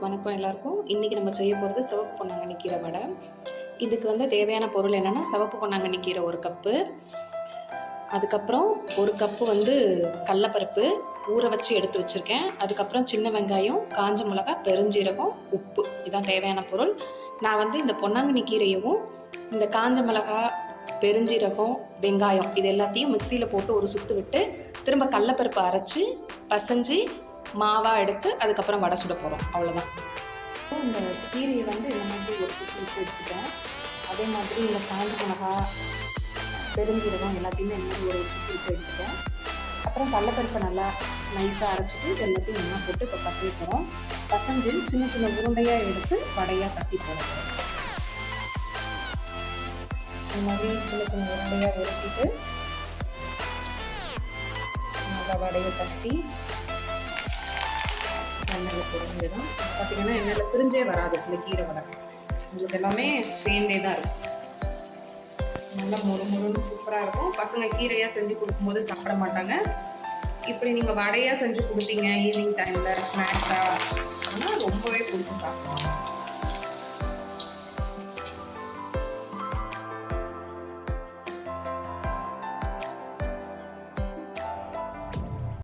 வணக்கம் எல்லாருக்கும். இன்றைக்கி நம்ம செய்ய போகிறது சிவப்பு பொன்னாங்கண்ணி கீரை வடை. இதுக்கு வந்து தேவையான பொருள் என்னென்னா சிவப்பு பொன்னாங்கண்ணி கீரை ஒரு கப்பு. அதுக்கப்புறம் ஒரு கப்பு வந்து கடலப்பருப்பு ஊற வச்சு எடுத்து வச்சுருக்கேன். அதுக்கப்புறம் சின்ன வெங்காயம் காஞ்ச மிளகா பெருஞ்சீரகம் உப்பு. இதுதான் தேவையான பொருள். நான் வந்து இந்த பொன்னாங்கண்ணி கீரையவும் இந்த காஞ்ச மிளகா பெருஞ்சீரகம் வெங்காயம் இது எல்லாத்தையும் மிக்சியில் போட்டு ஒரு சுத்து விட்டு திரும்ப கடலப்பருப்பு அரைச்சி பசைஞ்சு மாவாக எடுத்து அதுக்கப்புறம் வடை சுட போகிறோம் அவ்வளோதான் இந்த கீரையை வந்து இந்த மாதிரி ஒரு சுத்து எடுத்துட்டேன். அதே மாதிரி இந்த காஞ்ச மிளகா பெருஞ்சீரகம் எல்லாத்தையுமே இந்த மாதிரி ஒரு சுற்றி எடுத்துட்டேன். அப்புறம் கடலப்பருப்பை நல்லா நைஸாக அரைச்சிட்டு எல்லாத்தையும் ஒன்றா போட்டு இப்போ பசங்க போகிறோம் பசஞ்சு சின்ன சின்ன உருண்டையாக எடுத்து வடையாக தட்டி போகிறோம் இந்த மாதிரி சின்ன சின்ன உருண்டையாக உருட்டிட்டு நல்லா வடையை தட்டி எண்ணெயில் பிரிஞ்சிடும் பார்த்தீங்கன்னா எண்ணெயில் பிரிஞ்சே வராது இந்த கீரை வடை. உங்களுக்கு எல்லாமே சேர்ந்தே தான் இருக்கும். நல்லா மொறு மொறுன்னு சூப்பராக இருக்கும். பசங்க கீரையாக செஞ்சு கொடுக்கும்போது சாப்பிட மாட்டாங்க. இப்படி நீங்கள் வடையாக செஞ்சு கொடுத்தீங்க ஈவினிங் டைமில் ஸ்நாக்ஸாக ஆனால் ரொம்பவே பிடிக்கும் சாப்பிடுவாங்க